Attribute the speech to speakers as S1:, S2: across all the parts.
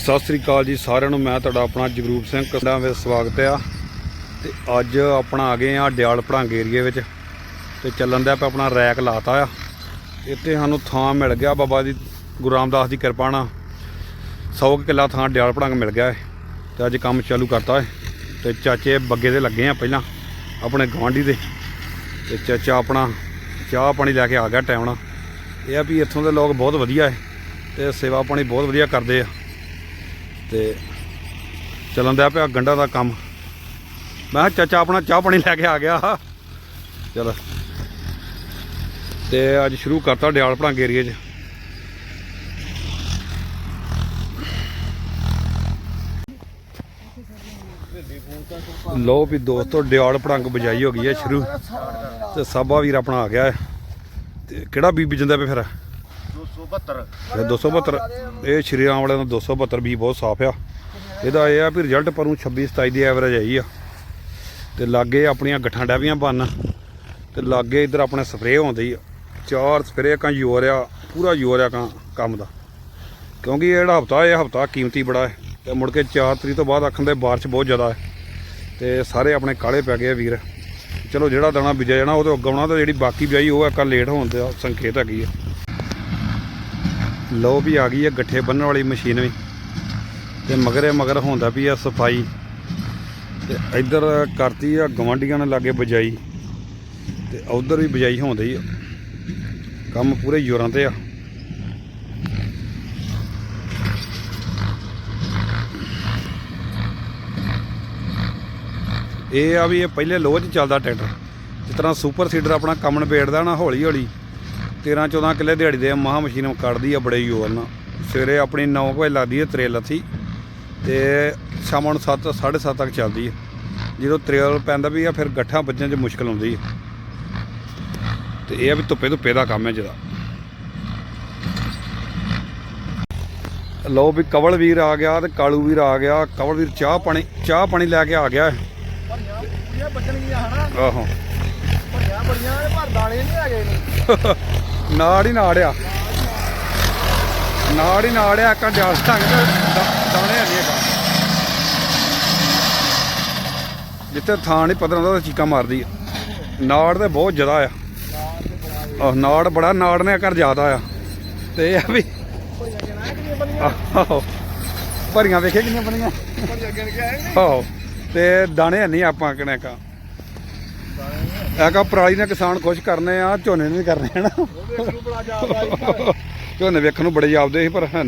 S1: ਸਤਿ ਸ੍ਰੀ ਅਕਾਲ ਜੀ ਸਾਰਿਆਂ ਨੂੰ, ਮੈਂ ਤੁਹਾਡਾ ਆਪਣਾ ਜਗਰੂਪ ਸਿੰਘ ਕਸੜਾ ਵਿੱਚ ਸਵਾਗਤ ਆ। ਤੇ ਅੱਜ ਆਪਣਾ ਆ ਗਏ ਆ ਡਿਆਲ ਭੜਾਂਗ ਏਰੀਏ ਵਿੱਚ ਤੇ ਚੱਲਣ ਦਾ ਆਪਣਾ ਰੈਕ ਲਾਤਾ ਆ। ਇੱਥੇ ਸਾਨੂੰ ਥਾਂ ਮਿਲ ਗਿਆ ਬਾਬਾ ਜੀ, ਗੁਰੂ ਰਾਮਦਾਸ ਦੀ ਕਿਰਪਾ ਨਾਲ। 100 ਕੁ ਕਿੱਲਾ ਥਾਂ ਡਿਆਲ ਭੜਾਂਗ ਮਿਲ ਗਿਆ ਹੈ ਤੇ ਅੱਜ ਕੰਮ ਚਾਲੂ ਕਰਤਾ ਹੈ ਤੇ ਚਾਚੇ ਬੱਗੇ ਦੇ ਲੱਗੇ ਆ ਪਹਿਲਾਂ, ਆਪਣੇ ਗਵਾਂਢੀ ਦੇ। ਤੇ ਚਾਚਾ ਆਪਣਾ ਚਾਹ ਪਾਣੀ ਲੈ ਕੇ ਆ ਗਿਆ ਟਾਈਮ ਨਾਲ। ਇਹ ਆ ਵੀ ਇੱਥੋਂ ਦੇ ਲੋਕ ਬਹੁਤ ਵਧੀਆ ਹੈ ਤੇ ਸੇਵਾ ਪਾਣੀ ਬਹੁਤ ਵਧੀਆ ਕਰਦੇ ਆ। ਤੇ ਚੱਲਣ ਦਿਆ ਪਿਆ ਗੰਡਾ ਦਾ ਕੰਮ। ਮੈਂ ਕਿਹਾ, ਚਾਚਾ ਆਪਣਾ ਚਾਹ ਪਾਣੀ ਲੈ ਕੇ ਆ ਗਿਆ। ਚਲ। ਤੇ ਅੱਜ ਸ਼ੁਰੂ ਕਰਤਾ ਡਿਆਲ ਭੜਾਂਗ ਏਰੀਏ 'ਚ। ਲੋ ਵੀ ਦੋਸਤੋ, ਡਿਆਲ ਭੜਾਂਗ ਬਜਾਈ ਹੋ ਗਈ ਹੈ ਸ਼ੁਰੂ। ਤੇ ਸਾਬਾ ਵੀਰ ਆਪਣਾ ਆ ਗਿਆ ਹੈ। ਤੇ ਕਿਹੜਾ ਬੀਬੀ ਜਾਂਦਾ ਪਿਆ ਫਿਰ?
S2: 272
S1: ਇਹ 272 ਇਹ ਸ਼੍ਰੀ ਰਾਮ ਵਾਲਿਆਂ ਦਾ 272 ਵੀ ਬਹੁਤ ਸਾਫ਼ ਆ। ਇਹਦਾ ਇਹ ਆ ਵੀ ਰਿਜ਼ਲਟ ਪਰੂ 26 27 ਦੀ ਐਵਰੇਜ ਆਈ ਆ। ਤੇ ਲਾਗੇ ਆਪਣੀਆਂ ਗੱਠਾਂ ਡੈਵੀਆਂ ਬੰਨ, ਤੇ ਲਾਗੇ ਇਧਰ ਆਪਣੇ ਸਪਰੇਅ ਹੁੰਦੀ ਆ। ਚਾਰ ਸਪਰੇਅ ਕਾਂ ਯੂਰਿਆ ਪੂਰਾ ਯੂਰਿਆ ਕਾਂ ਕੰਮ ਦਾ। ਕਿਉਂਕਿ ਇਹ ਜਿਹੜਾ ਹਫਤਾ, ਇਹ ਹਫਤਾ ਕੀਮਤੀ ਬੜਾ ਹੈ। ਤੇ ਮੁੜ ਕੇ 4 ਤਰੀਕ ਤੋਂ ਬਾਅਦ ਆਖਣ ਦੇ ਬਾਰਿਸ਼ ਬਹੁਤ ਜ਼ਿਆਦਾ ਹੈ। ਤੇ ਸਾਰੇ ਆਪਣੇ ਕਾਲੇ ਪੈ ਗਏ ਵੀਰ। ਚਲੋ ਜਿਹੜਾ ਦਾਣਾ ਬੀਜਿਆ ਜਾਣਾ, ਉਹ ਤੇ ਉਗਾਉਣਾ ਤੇ ਜਿਹੜੀ ਬਾਕੀ ਬਿਜਾਈ ਉਹ ਇੱਕ ਲੇਟ ਹੋਣ ਦੇ ਸੰਕੇਤ ਹੈਗੀ ਆ। ਲੋ ਵੀ ਆ ਗਈ ਹੈ ਗੱਠੇ ਬੰਨਣ ਵਾਲੀ ਮਸ਼ੀਨ ਵੀ। ਤੇ ਮਗਰੇ ਮਗਰ ਹੁੰਦਾ ਵੀ ਆ ਸਫ਼ਾਈ। ਤੇ ਇੱਧਰ ਕਰਤੀ ਆ ਗਵਾਂਡੀਆਂ ਨੇ ਲਾਗੇ ਬਜਾਈ। ਤੇ ਉਧਰ ਵੀ ਬਜਾਈ ਹੁੰਦੀ ਆ। ਕੰਮ ਪੂਰੇ ਜ਼ੋਰਾਂ ਤੇ ਆ। ਇਹ ਆ ਵੀ ਇਹ ਪਹਿਲੇ ਲੋਹ 'ਚ ਚੱਲਦਾ ਟਰੈਕਟਰ। ਜਿਸ ਤਰ੍ਹਾਂ ਸੁਪਰ ਸੀਡਰ ਆਪਣਾ ਕੰਮ ਨਿਬੇੜਦਾ ਨਾ ਹੌਲੀ ਹੌਲੀ 13 14 ਕਿੱਲੇ ਦਿਹਾੜੀ ਦੇ ਮਹਾ ਮਸ਼ੀਨ ਕੱਢਦੀ ਆ ਬੜੇ ਜ਼ੋਰ ਨਾਲ। ਸਵੇਰੇ ਆਪਣੀ 9 ਵਜੇ ਲੱਗਦੀ ਹੈ ਤਰੇਲ ਲੱਥੀ ਤੇ ਸ਼ਾਮ ਨੂੰ 7 7:30 ਤੱਕ ਚੱਲਦੀ ਹੈ ਜਦੋਂ ਤਰੇਲ ਪੈਂਦਾ ਵੀ ਆ ਫਿਰ ਗੱਠਾਂ ਵੱਜਣ 'ਚ ਮੁਸ਼ਕਲ ਆਉਂਦੀ ਹੈ ਤੇ ਇਹ ਆ ਵੀ ਧੁੱਪੇ ਧੁੱਪੇ ਦਾ ਕੰਮ ਹੈ ਜਿਹਦਾ ਲੋ ਵੀ ਕਵਲ ਵੀਰ ਆ ਗਿਆ ਤੇ ਕਾਲੂ ਵੀਰ ਆ ਗਿਆ। ਕਵਲ ਵੀਰ ਚਾਹ ਪਾਣੀ ਚਾਹ ਪਾਣੀ ਲੈ ਕੇ ਆ ਗਿਆ। ਹੈ।
S2: ਬਚਣਗੀਆਂ ਹਨਾ।
S1: ਆਹੋ।
S2: ਬੜੀਆਂ ਨੇ ਪਰ ਦਾਣੇ ਨਹੀਂ ਹੈਗੇ ਨੇ
S1: ਨਾੜ ਹੀ ਨਾੜ ਹੀ ਕਾ ਜਾਲ ਢੰਗ ਤੇ ਦਾ- ਦਾਣੇ ਨਹੀਂ ਹੈਗਾ ਜਿੱਥੇ ਥਾਂ ਨਹੀਂ ਪਤਾ ਹੁੰਦਾ ਚੀਕਾਂ ਮਾਰਦੀ ਆ। ਨਾੜ ਤੇ ਬਹੁਤ ਜ਼ਿਆਦਾ ਆ। ਆਹ ਨਾੜ ਬੜਾ ਨਾੜ ਨੇ ਘਰ ਜ਼ਿਆਦਾ ਆ। ਤੇ ਇਹ ਆ ਵੀ ਆਹੋ ਭਰੀਆਂ ਵੇਖੇ ਕਿੰਨੀਆਂ ਬਣੀਆਂ?
S2: ਭਰੀਆਂ ਗਿਣ ਕੇ ਆਏ
S1: ਆਹੋ ਤੇ ਦਾਣੇ ਨਹੀਂ ਆਪਾਂ ਕਿਨੇ ਕਾ। ਇਹ ਕਾ ਪਰਾਲੀ ਨੇ ਕਿਸਾਨ ਖੁਸ਼ ਕਰਨੇ ਆ, ਝੋਨੇ ਨਹੀਂ ਕਰਨੇ ਹਨਾ
S2: ਉਹ
S1: ਝੋਨੇ ਵੇਖਣ ਨੂੰ ਬੜੇ ਜਾਪਦੇ ਸੀ, ਪਰ ਹੈ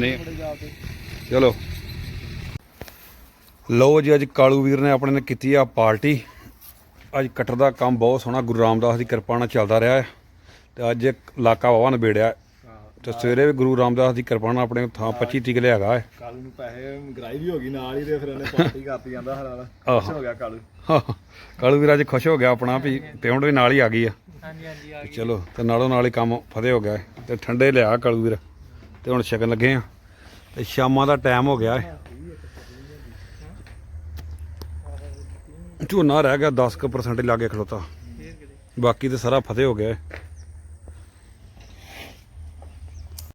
S1: ਚਲੋ। ਲਓ ਜੀ, ਅੱਜ ਕਾਲੂ ਵੀਰ ਨੇ ਆਪਣੇ ਨੇ ਕੀਤੀ ਆ ਪਾਰਟੀ। ਅੱਜ ਕਟਰ ਦਾ ਕੰਮ ਬਹੁਤ ਸੋਹਣਾ, ਗੁਰੂ ਰਾਮਦਾਸ ਦੀ ਕਿਰਪਾ ਨਾਲ ਚੱਲਦਾ ਰਿਹਾ ਹੈ। ਤੇ ਅੱਜ ਇੱਕ ਇਲਾਕਾ ਵਾਵਾ ਨਿਬੇੜਿਆ। ਤੇ ਸਵੇਰੇ ਵੀ ਗੁਰੂ ਰਾਮਦਾਸ ਦੀ ਕਿਰਪਾ ਨਾਲ ਆਪਣੇ ਥਾਂ 25 ਟਿਕਲੇ ਹੈਗਾ ਹੈ
S2: ਕਾਲੂ ਨੂੰ ਪੈਸੇ ਗਰਾਈ ਵੀ ਹੋ ਗਈ ਨਾਲ ਹੀ ਤੇ ਫਿਰ ਇਹਨੇ ਪਾਰਟੀ ਕਰਤੀ ਜਾਂਦਾ ਹਰਾਲਾ। ਖੁਸ਼ ਹੋ ਗਿਆ ਕਾਲੂ
S1: ਕਾਲੂ ਵੀਰ ਅੱਜ ਖੁਸ਼ ਹੋ ਗਿਆ ਆਪਣਾ ਵੀ ਪੇਮੈਂਟ ਵੀ ਨਾਲ ਹੀ ਆ ਗਈ ਆ।
S2: ਹਾਂਜੀ ਹਾਂਜੀ ਆ
S1: ਚਲੋ ਤੇ ਨਾਲੋਂ ਨਾਲ ਹੀ ਕੰਮ ਫਤਿਹ ਹੋ ਗਿਆ। ਤੇ ਠੰਡੇ ਲਿਆ ਕਾਲੂ ਵੀਰ। ਤੇ ਹੁਣ ਛਕਣ ਲੱਗੇ ਆ। ਤੇ ਸ਼ਾਮਾਂ ਦਾ ਟਾਈਮ ਹੋ ਗਿਆ ਹੈ ਝੋਨਾ ਰਹਿ ਗਿਆ 10% ਲਾਗੇ ਖਲੋਤਾ। ਬਾਕੀ ਤੇ ਸਾਰਾ ਫਤਿਹ ਹੋ ਗਿਆ।